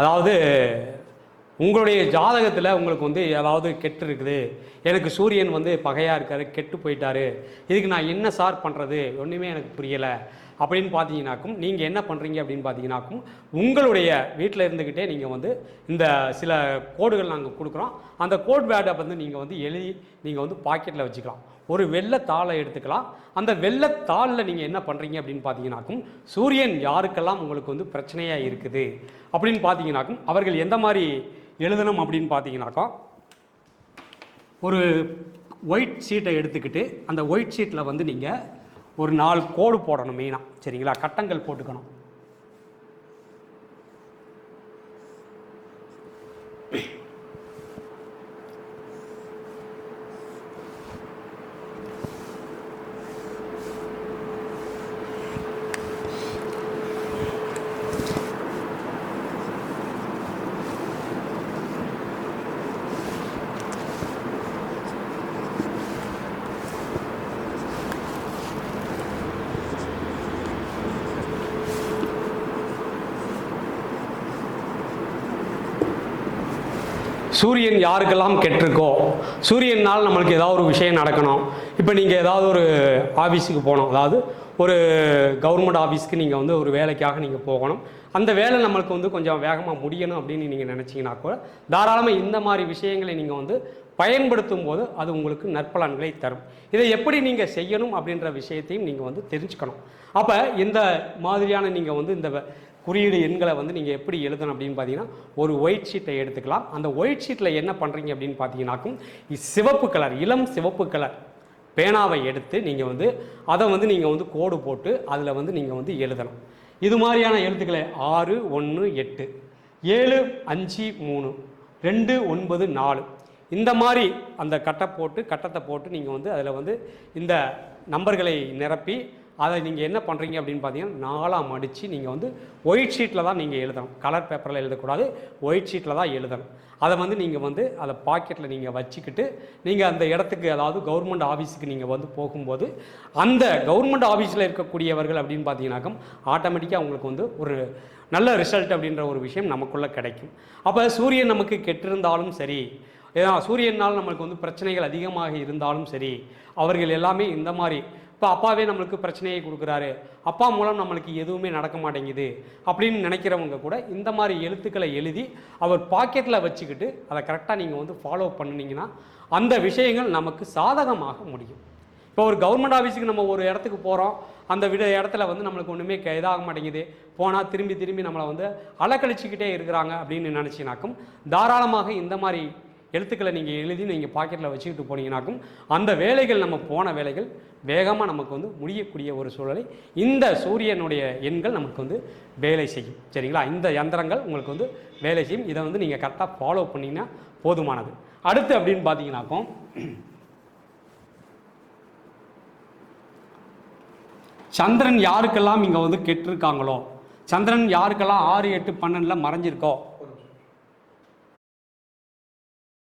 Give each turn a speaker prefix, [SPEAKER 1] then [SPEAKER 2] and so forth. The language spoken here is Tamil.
[SPEAKER 1] அதாவது உங்களுடைய ஜாதகத்தில் உங்களுக்கு வந்து ஏதாவது கெட்டு இருக்குது. எனக்கு சூரியன் வந்து பகையாக இருக்காரு கெட்டு போயிட்டாரு. இதுக்கு நான் என்ன சார் பண்ணுறது ஒன்றுமே எனக்கு புரியலை. அப்படின்னு பார்த்தீங்கன்னாக்கும் நீங்கள் என்ன பண்ணுறீங்க அப்படின்னு பார்த்தீங்கன்னாக்கும் உங்களுடைய வீட்டில் இருந்துக்கிட்டே நீங்கள் வந்து இந்த சில கோடுகள் நாங்கள் கொடுக்குறோம். அந்த கோட் வேர்டை வந்து நீங்கள் வந்து எழுதி நீங்கள் வந்து பாக்கெட்டில் வச்சுக்கலாம். ஒரு வெள்ளை தாளை எடுத்துக்கலாம். அந்த வெள்ளை தாளில் நீங்கள் என்ன பண்ணுறீங்க அப்படின்னு பார்த்தீங்கன்னாக்கும் சூரியன் யாருக்கெல்லாம் உங்களுக்கு வந்து பிரச்சனையாக இருக்குது அப்படின்னு பார்த்தீங்கன்னாக்கும் அவர்கள் எந்த மாதிரி எழுதணும் அப்படின்னு பார்த்தீங்கன்னாக்கா ஒரு ஒயிட் ஷீட்டை எடுத்துக்கிட்டு அந்த ஒயிட் ஷீட்டில் வந்து நீங்கள் ஒரு நாலு கோடு போடணும் மெயினாக சரிங்களா? கட்டங்கள் போட்டுக்கணும். சூரியன் யாருக்கெல்லாம் கெட்டிருக்கோ சூரியனால் நம்மளுக்கு ஏதாவது ஒரு விஷயம் நடக்கணும். இப்போ நீங்கள் ஏதாவது ஒரு ஆஃபீஸுக்கு போகணும். அதாவது ஒரு கவர்மெண்ட் ஆஃபீஸ்க்கு நீங்கள் வந்து ஒரு வேலைக்காக நீங்கள் போகணும். அந்த வேலை நம்மளுக்கு வந்து கொஞ்சம் வேகமாக முடியணும் அப்படின்னு நீங்கள் நினச்சிங்கன்னா கூட தாராளமாக இந்த மாதிரி விஷயங்களை நீங்கள் வந்து பயன்படுத்தும் போது அது உங்களுக்கு நற்பலன்களை தரும். இதை எப்படி நீங்கள் செய்யணும் அப்படின்ற விஷயத்தையும் நீங்கள் வந்து தெரிஞ்சுக்கணும். அப்போ இந்த மாதிரியான நீங்கள் வந்து இந்த குறியீடு எண்களை வந்து நீங்கள் எப்படி எழுதணும் அப்படின்னு பார்த்தீங்கன்னா ஒரு ஒயிட் ஷீட்டை எடுத்துக்கலாம். அந்த ஒயிட் ஷீட்டில் என்ன பண்ணுறீங்க அப்படின்னு பார்த்தீங்கன்னாக்கும் சிவப்பு கலர் இளம் சிவப்பு கலர் பேனாவை எடுத்து நீங்கள் வந்து அதை வந்து நீங்கள் வந்து கோடு போட்டு அதில் வந்து நீங்கள் வந்து எழுதணும் இது மாதிரியான எழுத்துக்களை ஆறு ஒன்று எட்டு ஏழு அஞ்சு மூணு ரெண்டு ஒன்பது நாலு இந்த மாதிரி அந்த கட்டை போட்டு கட்டத்தை போட்டு நீங்கள் வந்து அதில் வந்து இந்த நம்பர்களை நிரப்பி அதை நீங்கள் என்ன பண்ணுறீங்க அப்படின்னு பார்த்தீங்கன்னா நாலாக மடித்து நீங்கள் வந்து ஒயிட் ஷீட்டில் தான் நீங்கள் எழுதணும். கலர் பேப்பரில் எழுதக்கூடாது ஒயிட் ஷீட்டில் தான் எழுதணும். அதை வந்து நீங்கள் வந்து அதை பாக்கெட்டில் நீங்கள் வச்சுக்கிட்டு நீங்கள் அந்த இடத்துக்கு அதாவது கவர்மெண்ட் ஆஃபீஸுக்கு நீங்கள் வந்து போகும்போது அந்த கவர்மெண்ட் ஆஃபீஸில் இருக்கக்கூடியவர்கள் அப்படின்னு பார்த்தீங்கன்னாக்கா ஆட்டோமேட்டிக்காக உங்களுக்கு வந்து ஒரு நல்ல ரிசல்ட் அப்படின்ற ஒரு விஷயம் நமக்குள்ளே கிடைக்கும். அப்போ சூரியன் நமக்கு கெட்டிருந்தாலும் சரி ஏன்னா சூரியனால் நம்மளுக்கு வந்து பிரச்சனைகள் அதிகமாக இருந்தாலும் சரி அவர்கள் எல்லாமே இந்த மாதிரி இப்போ அப்பாவே நம்மளுக்கு பிரச்சனையை கொடுக்குறாரு. அப்பா மூலம் நம்மளுக்கு எதுவுமே நடக்க மாட்டேங்குது. அப்படின்னு நினைக்கிறவங்க கூட இந்த மாதிரி எழுத்துக்களை எழுதி அவர் பாக்கெட்டில் வச்சுக்கிட்டு அதை கரெக்டாக நீங்கள் வந்து ஃபாலோ பண்ணுனீங்கன்னா அந்த விஷயங்கள் நமக்கு சாதகமாக முடியும். இப்போ ஒரு கவர்மெண்ட் ஆஃபீஸுக்கு நம்ம ஒரு இடத்துக்கு போகிறோம் அந்த விட இடத்துல வந்து நம்மளுக்கு ஒன்றுமே க- இதாக மாட்டேங்குது. போனால் திரும்பி திரும்பி நம்மளை வந்து அலக்கழிச்சிக்கிட்டே இருக்கிறாங்க அப்படின்னு நினச்சினாக்கும் தாராளமாக இந்த மாதிரி எழுத்துக்களை நீங்கள் எழுதி நீங்கள் பாக்கெட்டில் வச்சுக்கிட்டு போனீங்கன்னாக்கும் அந்த வேலைகள் நம்ம போன வேலைகள் வேகமாக நமக்கு வந்து முடியக்கூடிய ஒரு சூழலை இந்த சூரியனுடைய எண்கள் நமக்கு வந்து வேலை செய்யும். சரிங்களா? இந்த யந்திரங்கள் உங்களுக்கு வந்து வேலை செய்யும். இதை வந்து நீங்கள் கரெக்டாக ஃபாலோ பண்ணிங்கன்னா போதுமானது. அடுத்து அப்படின்னு பார்த்தீங்கன்னாக்கும் சந்திரன் யாருக்கெல்லாம் இங்கே வந்து கெட்டிருக்காங்களோ சந்திரன் யாருக்கெல்லாம் ஆறு எட்டு பன்னெண்டில் மறைஞ்சிருக்கோ